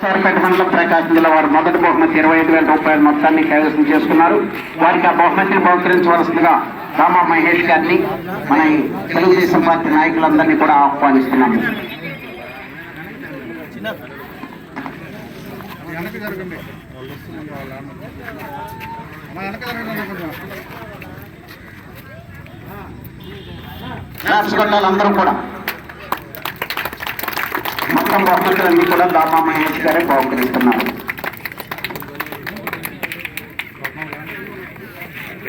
శారపేట మండలం ప్రకాశం జిల్లా వారు మొదటి బహుమతి ఇరవై ఐదు వేల రూపాయల మొత్తాన్ని కైవసం చేసుకున్నారు. వారికి ఆ బహుమతిని బహుకరించవలసిందిగా రామా మహేష్ గారిని మన తెలుగుదేశం పార్టీ నాయకులందరినీ కూడా ఆహ్వానిస్తున్నాము. వెనక అందరూ కూడా. మొత్తం బహుమతులన్నీ కూడా దామా మహేష్ గారే బహుకరిస్తున్నారు.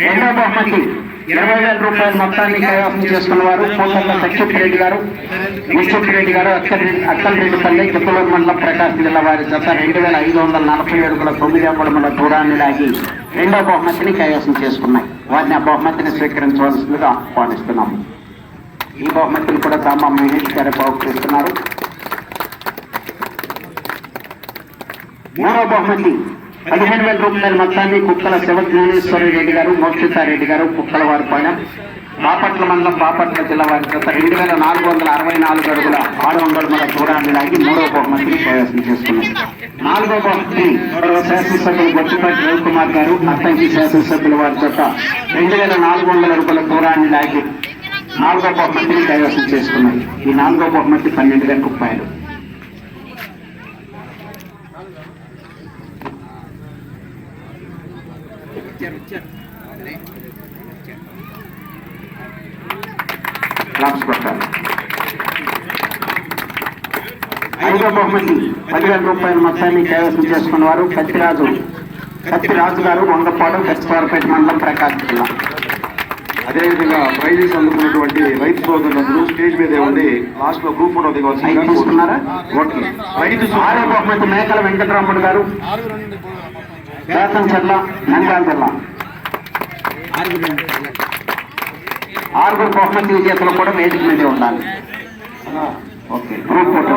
రెండో బహుమతి ఇరవై వేల రూపాయల మొత్తాన్ని కైవసం చేసుకున్న వారు పూతల్ల సత్యప్ రెడ్డి గారు ముచ్చప్ రెడ్డి గారు అక్కల్ అక్కల్ రెడ్డిపల్లి కిత్తలూరు మండలం ప్రకాశం జిల్లా వారి జత రెండు వేల ఐదు వందల నలభై అడుగుల తొమ్మిది అడుగుల దూరాన్ని లాగి రెండో బహుమతిని కైవసం చేసుకున్నాయి. వారిని ఆ బహుమతిని స్వీకరించవలసిందిగా ఆహ్వానిస్తున్నాము. ఈ బహుమతిని కూడా దామా మహేష్ గారు బహుకరిస్తున్నారు. మూడో బహుమతి పదిహేను వేల రూపాయల మొత్తాన్ని కుక్కల శివజ్ఞానేశ్వరి రెడ్డి గారు మోక్షితారెడ్డి గారు కుక్కల వారి పైన బాపట్ల మండలం బాపట్ల జిల్లా వారి చేత రెండు వేల నాలుగు వందల అరవై నాలుగు అడుగుల ఆరు వందల మన దూరాన్ని లాగి మూడవ బహుమతిని కైవసం చేసుకున్నారు నాలుగో బహుమతి గౌరవ శాసనసభ్యులు బొట్టుపాటి రవికుమార్ గారు అత్తంకి శాసనసభ్యుల వారి చేత రెండు వేల నాలుగు వందల రూపాయల దూరాన్ని లాగి నాలుగో బహుమతిని కైవసం చేసుకున్నారు ఈ నాలుగో బహుమతి పన్నెండు వేల రూపాయలు. క్లాప్స్ కొట్టాలి ఐదో బహుమతి పదివేల రూపాయల మొత్తాన్ని కైవసం చేసుకున్న వారు కత్తిరాజు. కత్తిరాజు గారు వంగపాడు కచ్చివారపేట మండలం ప్రకాశం జిల్లా. అదేవిధంగా ప్రైజెస్ అందుకున్నటువంటి రైతు సోదరులందరూ స్టేజ్ మీద ఉండి లాస్ట్లో గ్రూప్ ఫోటో ఓకే రైతు మేకల వెంకటరాముడు గారు. శాసనసభ నంద్యాల జిల్లా ఆరుగురు బహుమతి విజేతలు కూడా వేదిక మీదే ఉండాలి. Okay group photo.